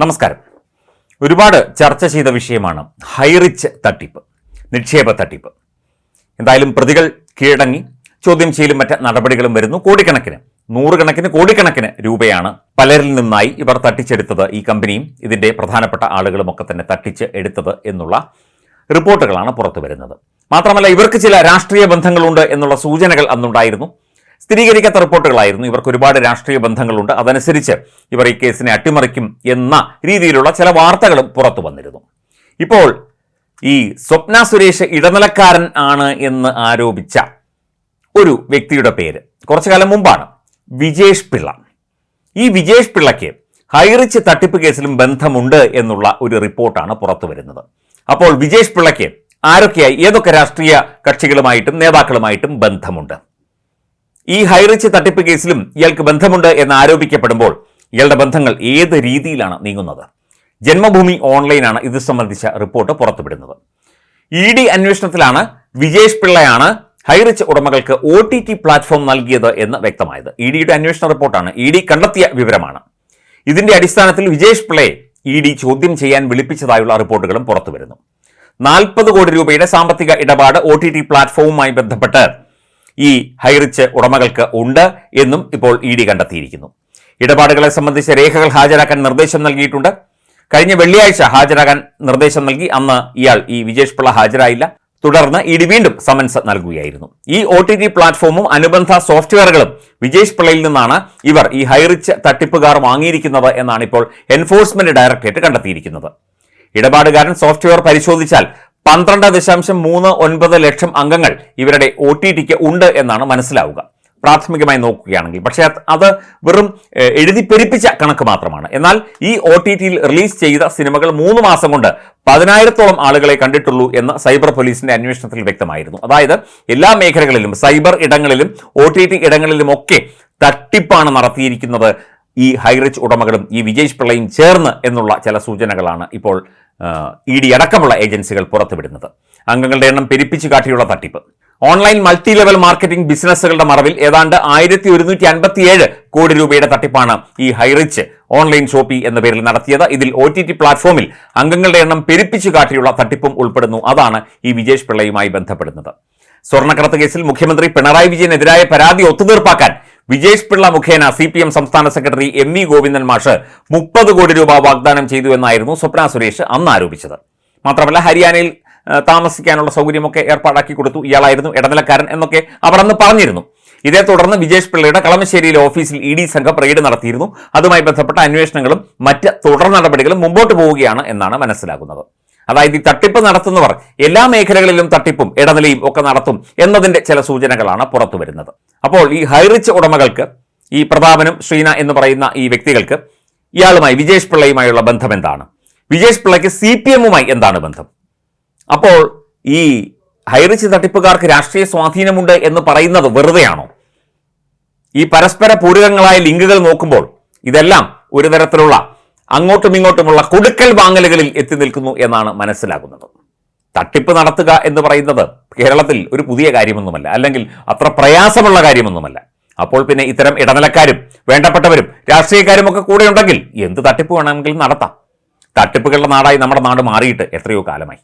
നമസ്കാരം. ഒരുപാട് ചർച്ച ചെയ്ത വിഷയമാണ് ഹൈറിച്ച് തട്ടിപ്പ് നിക്ഷേപ തട്ടിപ്പ്. എന്തായാലും പ്രതികൾ കീഴടങ്ങി ചോദ്യം ചെയ്യലും മറ്റ് നടപടികളും വരുന്നു. കോടിക്കണക്കിന് നൂറുകണക്കിന് കോടിക്കണക്കിന് രൂപയാണ് പലരിൽ നിന്നായി ഇവർ തട്ടിച്ചെടുത്തത് ഈ കമ്പനിയും ഇതിന്റെ പ്രധാനപ്പെട്ട ആളുകളുമൊക്കെ തന്നെ തട്ടിച്ച് എടുത്തത് എന്നുള്ള റിപ്പോർട്ടുകളാണ് പുറത്തു വരുന്നത് മാത്രമല്ല ഇവർക്ക് ചില രാഷ്ട്രീയ ബന്ധങ്ങളുണ്ട് എന്നുള്ള സൂചനകൾ അന്നുണ്ടായിരുന്നു. സ്ഥിരീകരിക്കാത്ത റിപ്പോർട്ടുകളായിരുന്നു. ഇവർക്ക് ഒരുപാട് രാഷ്ട്രീയ ബന്ധങ്ങളുണ്ട്. അതനുസരിച്ച് ഇവർ ഈ കേസിനെ അട്ടിമറിക്കും എന്ന രീതിയിലുള്ള ചില വാർത്തകളും പുറത്തു വന്നിരുന്നു. ഇപ്പോൾ ഈ സ്വപ്ന സുരേഷ് ഇടനിലക്കാരൻ ആണ് എന്ന് ആരോപിച്ച ഒരു വ്യക്തിയുടെ പേര് കുറച്ചു കാലം മുമ്പാണ്. വിജേഷ് പിള്ള. ഈ വിജേഷ് പിള്ളയ്ക്ക് ഹൈറിച്ച് തട്ടിപ്പ് കേസിലും ബന്ധമുണ്ട് എന്നുള്ള ഒരു റിപ്പോർട്ടാണ് പുറത്തു വരുന്നത്. അപ്പോൾ വിജേഷ് പിള്ളയ്ക്ക് ആരൊക്കെയായി? ഏതൊക്കെ രാഷ്ട്രീയ കക്ഷികളുമായിട്ടും നേതാക്കളുമായിട്ടും ബന്ധമുണ്ട്? ഈ ഹൈറിച്ച് തട്ടിപ്പ് കേസിലും ഇയാൾക്ക് ബന്ധമുണ്ട് എന്ന് ആരോപിക്കപ്പെടുമ്പോൾ ഇയാളുടെ ബന്ധങ്ങൾ ഏത് രീതിയിലാണ് നീങ്ങുന്നത്? ജന്മഭൂമി ഓൺലൈനാണ് ഇത് സംബന്ധിച്ച റിപ്പോർട്ട് പുറത്തുവിടുന്നത്. ഇ ഡി അന്വേഷണത്തിലാണ് വിജേഷ് പിള്ളയാണ് ഹൈറിച്ച് ഉടമകൾക്ക് ഒ ടി ടി പ്ലാറ്റ്ഫോം നൽകിയത് എന്ന് വ്യക്തമായത്. ഇ ഡിയുടെ അന്വേഷണ റിപ്പോർട്ടാണ്. ഇ ഡി കണ്ടെത്തിയ വിവരമാണ്. ഇതിന്റെ അടിസ്ഥാനത്തിൽ വിജേഷ് പിള്ളയെ ഇ ഡി ചോദ്യം ചെയ്യാൻ വിളിപ്പിച്ചതായുള്ള റിപ്പോർട്ടുകളും പുറത്തുവരുന്നു. നാൽപ്പത് കോടി രൂപയുടെ സാമ്പത്തിക ഇടപാട് ഒ ടി ടി പ്ലാറ്റ്ഫോമുമായി ബന്ധപ്പെട്ട് ഈ ഹൈറിച്ച് ഉടമകൾക്ക് ഉണ്ട് എന്നും ഇപ്പോൾ ഇ ഡി കണ്ടെത്തിയിരിക്കുന്നു. ഇടപാടുകളെ സംബന്ധിച്ച രേഖകൾ ഹാജരാക്കാൻ നിർദ്ദേശം നൽകിയിട്ടുണ്ട്. കഴിഞ്ഞ വെള്ളിയാഴ്ച ഹാജരാകാൻ നിർദ്ദേശം നൽകി. അന്ന് ഇയാൾ ഈ വിജേഷ് പിള്ള ഹാജരായില്ല. തുടർന്ന് ഇ ഡി വീണ്ടും സമൻസ് നൽകുകയായിരുന്നു. ഈ ഒ ടി ടി പ്ലാറ്റ്ഫോമും അനുബന്ധ സോഫ്റ്റ്വെയറുകളും വിജേഷ് പിള്ളയിൽ നിന്നാണ് ഇവർ ഈ ഹൈറിച്ച് തട്ടിപ്പുകാർ വാങ്ങിയിരിക്കുന്നത് എന്നാണ് ഇപ്പോൾ എൻഫോഴ്സ്മെന്റ് ഡയറക്ടറേറ്റ് കണ്ടെത്തിയിരിക്കുന്നത്. ഇടപാടുകാരൻ സോഫ്റ്റ്വെയർ പരിശോധിച്ചാൽ പന്ത്രണ്ട് ദശാംശം മൂന്ന് ഒൻപത് ലക്ഷം അംഗങ്ങൾ ഇവരുടെ ഒ ടി ടിക്ക് ഉണ്ട് എന്നാണ് മനസ്സിലാവുക. പ്രാഥമികമായി നോക്കുകയാണെങ്കിൽ പക്ഷേ അത് വെറും എഴുതി പെരുപ്പിച്ച കണക്ക് മാത്രമാണ്. എന്നാൽ ഈ ഒ ടി ടിയിൽ റിലീസ് ചെയ്ത സിനിമകൾ മൂന്ന് മാസം കൊണ്ട് പതിനായിരത്തോളം ആളുകളെ കണ്ടിട്ടുള്ളൂ എന്ന് സൈബർ പോലീസിന്റെ അന്വേഷണത്തിൽ വ്യക്തമായിരുന്നു. അതായത് എല്ലാ മേഖലകളിലും സൈബർ ഇടങ്ങളിലും ഒ ടി ടി ഇടങ്ങളിലുമൊക്കെ തട്ടിപ്പാണ് നടത്തിയിരിക്കുന്നത് ഈ ഹൈറിച്ച് ഉടമകളും ഈ വിജേഷ് പിള്ളയും ചേർന്ന് എന്നുള്ള ചില സൂചനകളാണ് ഇപ്പോൾ ഇ ഡി അടക്കമുള്ള ഏജൻസികൾ പുറത്തുവിടുന്നത്. അംഗങ്ങളുടെ എണ്ണം പെരുപ്പിച്ചു കാട്ടിയുള്ള തട്ടിപ്പ്. ഓൺലൈൻ മൾട്ടി ലെവൽ മാർക്കറ്റിംഗ് ബിസിനസ്സുകളുടെ മറവിൽ ഏതാണ്ട് ആയിരത്തി ഒരുന്നൂറ്റി അൻപത്തിയേഴ് കോടി രൂപയുടെ തട്ടിപ്പാണ് ഈ ഹൈറിച്ച് ഓൺലൈൻ ഷോപ്പി എന്ന പേരിൽ നടത്തിയത്. ഇതിൽ ഒ ടി ടി പ്ലാറ്റ്ഫോമിൽ അംഗങ്ങളുടെ എണ്ണം പെരുപ്പിച്ചു കാട്ടിയുള്ള തട്ടിപ്പും ഉൾപ്പെടുന്നു. അതാണ് ഈ വിജേഷ് പിള്ളയുമായി ബന്ധപ്പെടുന്നത്. സ്വർണക്കടത്ത് കേസിൽ മുഖ്യമന്ത്രി പിണറായി വിജയനെതിരായ പരാതി ഒത്തുതീർപ്പാക്കാൻ വിജേഷ് പിള്ള മുഖേന സി പി എം സംസ്ഥാന സെക്രട്ടറി എം വി ഗോവിന്ദൻ മാഷ് മുപ്പത് കോടി രൂപ വാഗ്ദാനം ചെയ്തു എന്നായിരുന്നു സ്വപ്ന സുരേഷ് അന്ന് ആരോപിച്ചത്. മാത്രമല്ല ഹരിയാനയിൽ താമസിക്കാനുള്ള സൗകര്യമൊക്കെ ഏർപ്പാടാക്കി കൊടുത്തു ഇയാളായിരുന്നു ഇടനിലക്കാരൻ എന്നൊക്കെ അവർ അന്ന് പറഞ്ഞിരുന്നു. ഇതേ തുടർന്ന് വിജേഷ് പിള്ളയുടെ കളമശ്ശേരിയിലെ ഓഫീസിൽ ഇ ഡി സംഘം റെയ്ഡ് നടത്തിയിരുന്നു. അതുമായി ബന്ധപ്പെട്ട അന്വേഷണങ്ങളും മറ്റ് തുടർ നടപടികളും മുമ്പോട്ട് പോവുകയാണ് എന്നാണ് മനസ്സിലാകുന്നത്. അതായത് ഈ തട്ടിപ്പ് നടത്തുന്നവർ എല്ലാ മേഖലകളിലും തട്ടിപ്പും ഇടനിലയും ഒക്കെ നടത്തും എന്നതിന്റെ ചില സൂചനകളാണ് പുറത്തു വരുന്നത് അപ്പോൾ ഈ ഹൈറിച്ച് ഉടമകൾക്ക് ഈ പ്രതാപനും ശ്രീന എന്ന് പറയുന്ന ഈ വ്യക്തികൾക്ക് ഇയാളുമായി വിജേഷ് പിള്ളയുമായുള്ള ബന്ധം എന്താണ്? വിജേഷ് പിള്ളയ്ക്ക് സി പി എമ്മുമായി എന്താണ് ബന്ധം? അപ്പോൾ ഈ ഹൈറിച്ച് തട്ടിപ്പുകാർക്ക് രാഷ്ട്രീയ സ്വാധീനമുണ്ട് എന്ന് പറയുന്നത് വെറുതെയാണോ? ഈ പരസ്പര പൂരകങ്ങളായ ലിങ്കുകൾ നോക്കുമ്പോൾ ഇതെല്ലാം ഒരു തരത്തിലുള്ള അങ്ങോട്ടും ഇങ്ങോട്ടുമുള്ള കൊടുക്കൽ വാങ്ങലുകളിൽ എത്തി നിൽക്കുന്നു എന്നാണ് മനസ്സിലാകുന്നത്. തട്ടിപ്പ് നടത്തുക എന്ന് പറയുന്നത് കേരളത്തിൽ ഒരു പുതിയ കാര്യമൊന്നുമല്ല. അല്ലെങ്കിൽ അത്ര പ്രയാസമുള്ള കാര്യമൊന്നുമല്ല. അപ്പോൾ പിന്നെ ഇത്തരം ഇടനിലക്കാരും വേണ്ടപ്പെട്ടവരും രാഷ്ട്രീയക്കാരും ഒക്കെ കൂടെ ഉണ്ടെങ്കിൽ എന്ത് തട്ടിപ്പ് വേണമെങ്കിലും നടത്താം. തട്ടിപ്പുകളുടെ നാടായി നമ്മുടെ നാട് മാറിയിട്ട് എത്രയോ കാലമായി.